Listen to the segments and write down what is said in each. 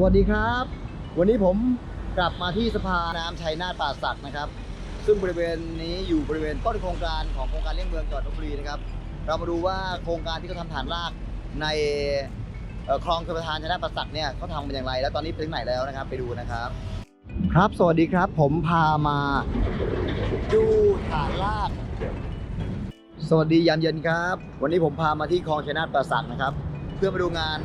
สวัสดีครับ วันนี้ผมกลับมาที่สะพาน้ำชัยนาทป่าสักนะครับ ซึ่งบริเวณนี้อยู่บริเวณต้นโครงการของโครงการเลี้ยงเมืองจังหวัดลบบุรีนะครับ เรามาดูว่าโครงการที่เขาทำฐานรากในคลองชลประทานชัยนาทป่าสักเนี่ยเขาทำเป็นอย่างไร แล้วตอนนี้ไปถึงไหนแล้วนะครับ ไปดูนะครับ ครับสวัสดีครับ ผมพามาดูฐานราก สวัสดียามเย็นครับ วันนี้ผมพามาที่คลองชัยนาทป่าสักนะครับ เพื่อมาดูงาน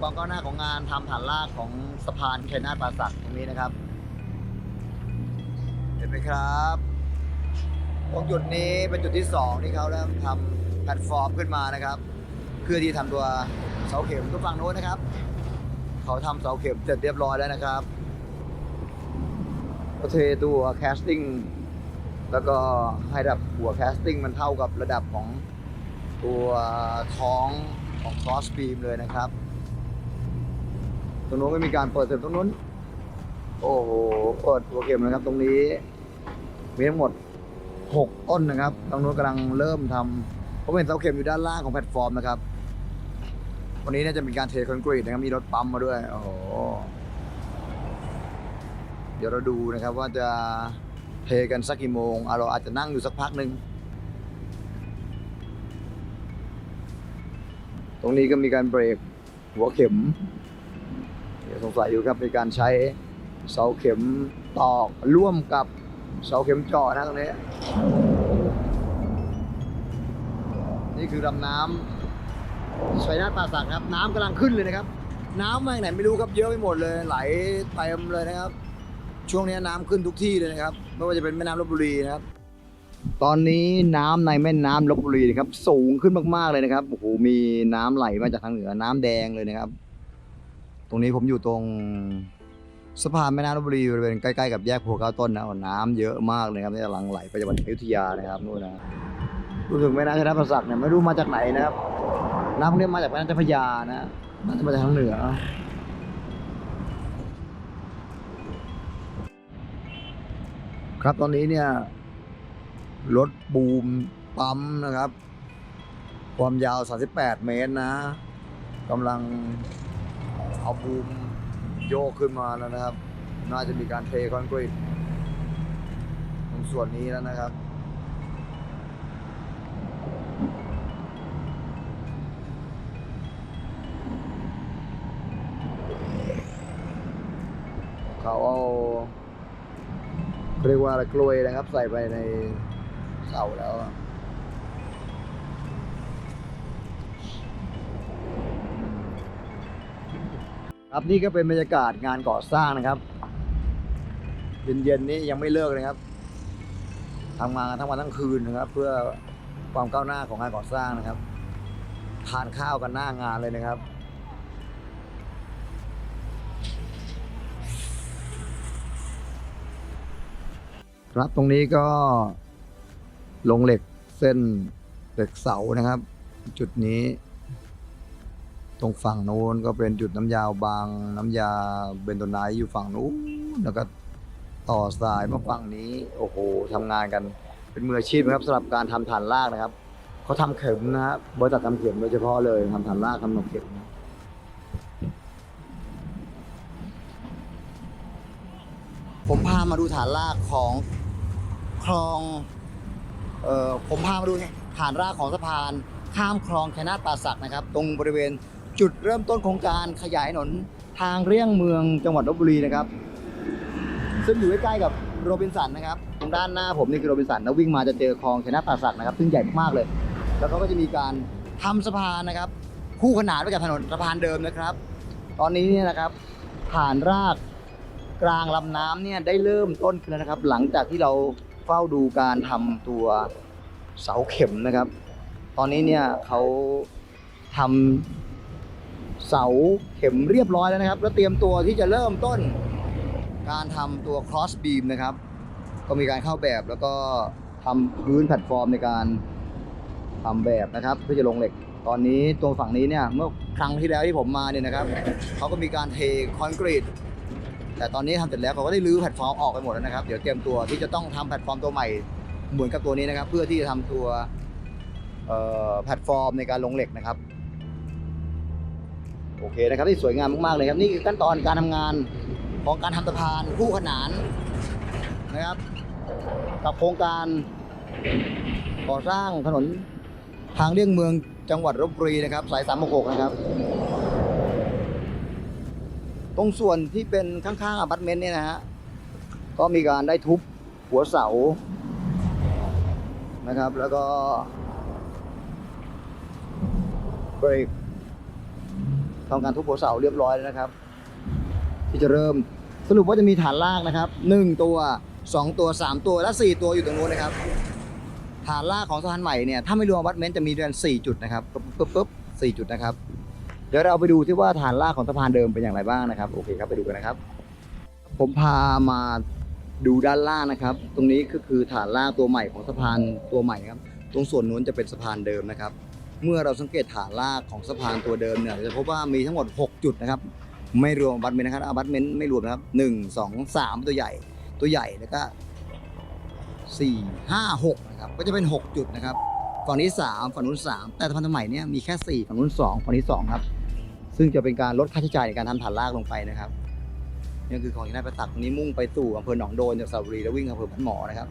ความก้าวหน้าของงานทำฐานรากของสะพานชัยนาปราสักตรงนี้นะครับ เห็นไหมครับตรงจุดนี้เป็นจุดที่สองที่เขาเริ่มทำแพลตฟอร์มขึ้นมานะครับ เพื่อที่ทำตัวเสาเข็มตัวฝั่งโน้นนะครับ เขาทำเสาเข็มเสร็จเรียบร้อยแล้วนะครับก็เทตัวแคสติ้งแล้วก็ให้ระดับหัวแคสติ้งมันเท่ากับระดับของตัวท้องของคอสบีมเลยนะครับ ตรงนู้นก็มีการเปิดเสริมตรงนู้น โอ้โหเปิดหัวเข็มนะครับ ตรงนี้มีทั้งหมด 6 ต้นนะครับตรงนู้นกำลังเริ่มทำผมเห็นเสาเข็มอยู่ด้านล่างของแพลตฟอร์มนะครับ วันนี้น่าจะมีการเทคอนกรีตนะครับมีรถปั๊มมาด้วยโอ้โหเดี๋ยวเราดูนะครับว่าจะเทกันสักกี่โมงเราอาจจะนั่งอยู่สักพักหนึ่งตรงนี้ก็มีการเบรกหัวเข็ม สงสัยอยู่ครับมีการใช้เสาเข็มตอกร่วมกับเสาเข็มเจาะนะตรงนี้ นี่คือลำน้ำชัยนาทป่าสักครับ น้ำกำลังขึ้นเลยนะครับ น้ำมาจากไหนไม่รู้ครับเยอะไปหมดเลย ไหลเต็มเลยนะครับ ช่วงนี้น้ำขึ้นทุกที่เลยนะครับ ไม่ว่าจะเป็นแม่น้ำลบบุรีนะครับ ตอนนี้น้ำในแม่น้ำลบบุรีนะครับ สูงขึ้นมากๆเลยนะครับโอ้โหมีน้ำไหลมาจากทางเหนือน้ำแดงเลยนะครับ ตรงนี้ผมอยู่ตรงสะพานแม่น้ำลบบุรีบริเวณใกล้ๆกับแยกโพธิ์เก้าต้นนะน้ำเยอะมากเลยครับที่กำลังไหลไปจังหวัดอยุธยานะครับนู่นนะรู้สึกแม่น้ำชนาประสักเนี่ยไม่รู้มาจากไหนนะครับน้ำพวกนี้มาจากแม่น้ำเจ้าพระยานะน่าจะมาจากทางเหนือครับตอนนี้เนี่ยรถบูมปั๊มนะครับ ความยาว 38 เมตรนะกำลัง เอาบูมโยกขึ้นมาแล้วนะครับ น่าจะมีการเทคอนกรีตตรงส่วนนี้แล้วนะครับเขาเอาเรียกว่าอะไรกลวยนะครับ ใส่ไปในเสาแล้ว ครับนี่ก็เป็นบรรยากาศงานก่อสร้างนะครับ เย็นๆนี้ยังไม่เลิกเลยครับทำงานกันทั้งวันทั้งคืนนะครับ เพื่อความก้าวหน้าของงานก่อสร้างนะครับทานข้าวกันหน้างานเลยนะครับครับตรงนี้ก็ลงเหล็กเส้นเหล็กเสานะครับ จุดนี้ ตรงฝั่งโน้นก็เป็นจุดน้ำยาวบาง น้ำยาเบนโตไนท์อยู่ฝั่งนู้นแล้วก็ต่อสายมาฝั่งนี้ โอ้โหทำงานกันเป็นมืออาชีพนะครับสำหรับการทำฐานรากนะครับเขาทำเข็มนะครับบริษัททำเข็มโดยเฉพาะเลยทำฐานรากทำหนกเข็มผมพามาดูฐานรากของคลองเอ่อผมพามาดูฐานรากของสะพานข้ามคลองชัยนาทป่าสักนะครับ ตรงบริเวณ จุดเริ่มต้นโครงการขยายถนนทางเลี่ยงเมืองจังหวัดลบบุรีนะครับ ซึ่งอยู่ใกล้ๆกับโรบินสันนะครับตรงด้านหน้าผมนี่คือโรบินสันแล้ววิ่งมาจะเจอคลองชนาทป่าสักนะครับ ซึ่งใหญ่มากๆเลย แล้วเขาก็จะมีการทำสะพานนะครับ คู่ขนานไปกับถนนสะพานเดิมนะครับ ตอนนี้เนี่ยนะครับฐานรากกลางลำน้ำเนี่ยได้เริ่มต้นขึ้นแล้วนะครับ หลังจากที่เราเฝ้าดูการทำตัวเสาเข็มนะครับ ตอนนี้เนี่ยเขาทำ เสาเข็มเรียบร้อยแล้วนะครับ แล้วเตรียมตัวที่จะเริ่มต้น การทำตัว cross beam นะครับ ก็มีการเข้าแบบแล้วก็ทำพื้นแพลตฟอร์มในการทำแบบนะครับเพื่อจะลงเหล็ก ตอนนี้ตรงฝั่งนี้เนี่ยเมื่อครั้งที่แล้วที่ผมมาเนี่ยนะครับเขาก็มีการเทคอนกรีตแต่ตอนนี้ทำเสร็จแล้วเขาก็ได้รื้อแพลตฟอร์มออกไปหมดแล้วนะครับ เดี๋ยวเตรียมตัวที่จะต้องทำแพลตฟอร์มตัวใหม่เหมือนกับตัวนี้นะครับ เพื่อที่จะทำตัวแพลตฟอร์มในการลงเหล็กนะครับ โอเคนะครับที่สวยงามมากๆเลยครับ นี่คือขั้นตอนการทำงานของการทำสะพานคู่ขนานนะครับ กับโครงการก่อสร้างถนนทางเลี่ยงเมืองจังหวัดลบบุรีนะครับ สาย366นะครับ ตรงส่วนที่เป็นข้างๆอพาร์ตเมนต์เนี่ยนะฮะก็มีการได้ทุบหัวเสานะครับ แล้วก็เบรก ทำการทุบหัวเสาเรียบร้อยแล้วนะครับ ที่จะเริ่มสรุปว่าจะมีฐานลากนะครับหนึ่งตัวสองตัวสามตัวและสี่ตัวอยู่ตรงนู้นนะครับ ฐานลากของสะพานใหม่เนี่ยถ้าไม่รวมอพาร์ตเมนจะมีเดือนสี่จุดนะครับปึ๊บปึ๊บปึ๊บสี่จุดนะครับ เดี๋ยวเราไปดูที่ว่าฐานลากของสะพานเดิมเป็นอย่างไรบ้างนะครับโอเคครับไปดูกันนะครับ ผมพามาดูด้านล่างนะครับ ตรงนี้ก็คือฐานลากตัวใหม่ของสะพานตัวใหม่ครับ ตรงส่วนนู้นจะเป็นสะพานเดิมนะครับ เมื่อเราสังเกตฐานลากของสะพานตัวเดิมเนี่ยจะพบว่ามีทั้งหมด 6 จุดนะครับ ไม่รวมอบัตเมนต์นะครับอบัตเมนต์ไม่รวมนะครับหนึ่งสองสามตัวใหญ่ตัวใหญ่แล้วก็สี่ห้าหกนะครับก็จะเป็น 6 จุดนะครับฝั่งนี้ 3 ฝั่งนู้น 3 แต่สะพานตัวใหม่เนี่ยมีแค่ 4 ฝั่งนู้น 2 ฝั่งนี้ 2 ครับ ซึ่งจะเป็นการลดค่าใช้จ่ายในการทำฐานลากลงไปนะครับนี่คือของที่นายประตักตรงนี้มุ่งไปสู่อำเภอหนองโดนจากสระบุรีแล้ววิ่งอำเภอบ้านหมอนะครับ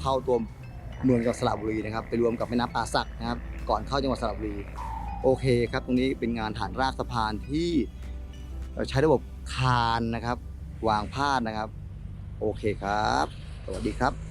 เข้าตัว เมืองจังหวัดสระบุรีนะครับ ไปรวมกับแม่น้ำป่าสักนะครับ ก่อนเข้าจังหวัดสระบุรี โอเคครับ ตรงนี้เป็นงานฐานรากสะพานที่ใช้ระบบคานนะครับ วางพาดนะครับ โอเคครับ สวัสดีครับ